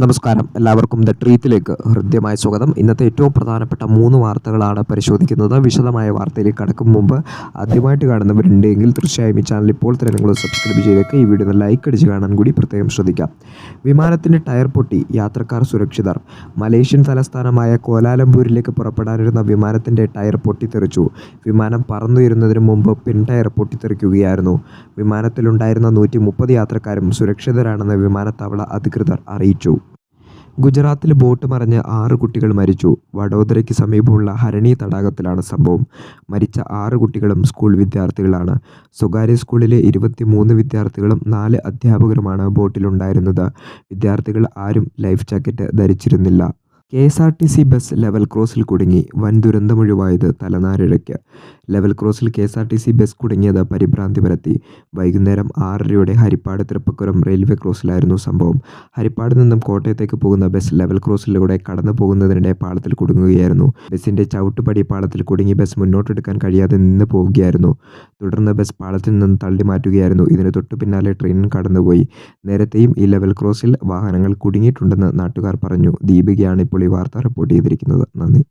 നമസ്കാരം. എല്ലാവർക്കും ദ ട്രീത്തിലേക്ക് ഹൃദ്യമായ സ്വാഗതം. ഇന്നത്തെ ഏറ്റവും പ്രധാനപ്പെട്ട മൂന്ന് വാർത്തകളാണ് പരിശോധിക്കുന്നത്. വിശദമായ വാർത്തയിലേക്ക് കടക്കും മുമ്പ് ആദ്യമായിട്ട് കാണുന്നവരുണ്ടെങ്കിൽ തീർച്ചയായും ഈ ചാനൽ ഇപ്പോൾ തന്നെ നിങ്ങൾ സബ്സ്ക്രൈബ് ചെയ്തേക്ക്. ഈ വീഡിയോ ലൈക്ക് അടിച്ച് കാണാൻ കൂടി പ്രത്യേകം ശ്രദ്ധിക്കാം. വിമാനത്തിന്റെ ടയർ പൊട്ടി. യാത്രക്കാർ സുരക്ഷിതർ. മലേഷ്യൻ തലസ്ഥാനമായ കോലാലംപൂരിലേക്ക് പുറപ്പെടാനിരുന്ന വിമാനത്തിന്റെ ടയർ പൊട്ടിത്തെറിച്ചു. വിമാനം പറന്നുയരുന്നതിന് മുമ്പ് പിൻ ടയർ പൊട്ടിത്തെറിക്കുകയായിരുന്നു. വിമാനത്തിലുണ്ടായിരുന്ന നൂറ്റി യാത്രക്കാരും സുരക്ഷിതരാണെന്ന് വിമാനത്താവള അധികൃതർ അറിയിച്ചു. ഗുജറാത്തിൽ ബോട്ട് മറിഞ്ഞ് ആറ് കുട്ടികൾ മരിച്ചു. വഡോദരയ്ക്ക് സമീപമുള്ള ഹരണി തടാകത്തിലാണ് സംഭവം. മരിച്ച ആറ് കുട്ടികളും സ്കൂൾ വിദ്യാർത്ഥികളാണ്. സ്വകാര്യ സ്കൂളിലെ ഇരുപത്തി മൂന്ന് വിദ്യാർത്ഥികളും നാല് അധ്യാപകരുമാണ് ബോട്ടിലുണ്ടായിരുന്നത്. വിദ്യാർത്ഥികൾ ആരും life jacket ധരിച്ചിരുന്നില്ല. K S R T C bus level ക്രോസിൽ കുടുങ്ങി. വൻ ദുരന്തമൊഴിവായത് തലനാരിഴയ്ക്ക്. Level ക്രോസിൽ K S R T C bus കുടുങ്ങിയത് പരിഭ്രാന്തി പരത്തി. വൈകുന്നേരം ആറരയോടെ ഹരിപ്പാട് തൃപ്പക്കുരം റെയിൽവേ ക്രോസിലായിരുന്നു സംഭവം. ഹരിപ്പാട് നിന്നും കോട്ടയത്തേക്ക് പോകുന്ന ബസ് ലെവൽ ക്രോസിലൂടെ കടന്നു പോകുന്നതിനിടെ പാളത്തിൽ കുടുങ്ങുകയായിരുന്നു. ബസ്സിന്റെ ചവിട്ടുപടി പാളത്തിൽ കുടുങ്ങി ബസ് മുന്നോട്ടെടുക്കാൻ കഴിയാതെ നിന്ന് പോവുകയായിരുന്നു. തുടർന്ന് ബസ് പാളത്തിൽ നിന്ന് തള്ളി മാറ്റുകയായിരുന്നു. ഇതിന് തൊട്ടു പിന്നാലെ ട്രെയിൻ കടന്നുപോയി. നേരത്തെയും ഈ ലെവൽ ക്രോസിൽ വാഹനങ്ങൾ കുടുങ്ങിയിട്ടുണ്ടെന്ന് നാട്ടുകാർ പറഞ്ഞു. ദീപികയാണ് ഇപ്പോൾ വാർത്ത റിപ്പോർട്ട് ചെയ്തിരിക്കുന്നത്. നന്ദി.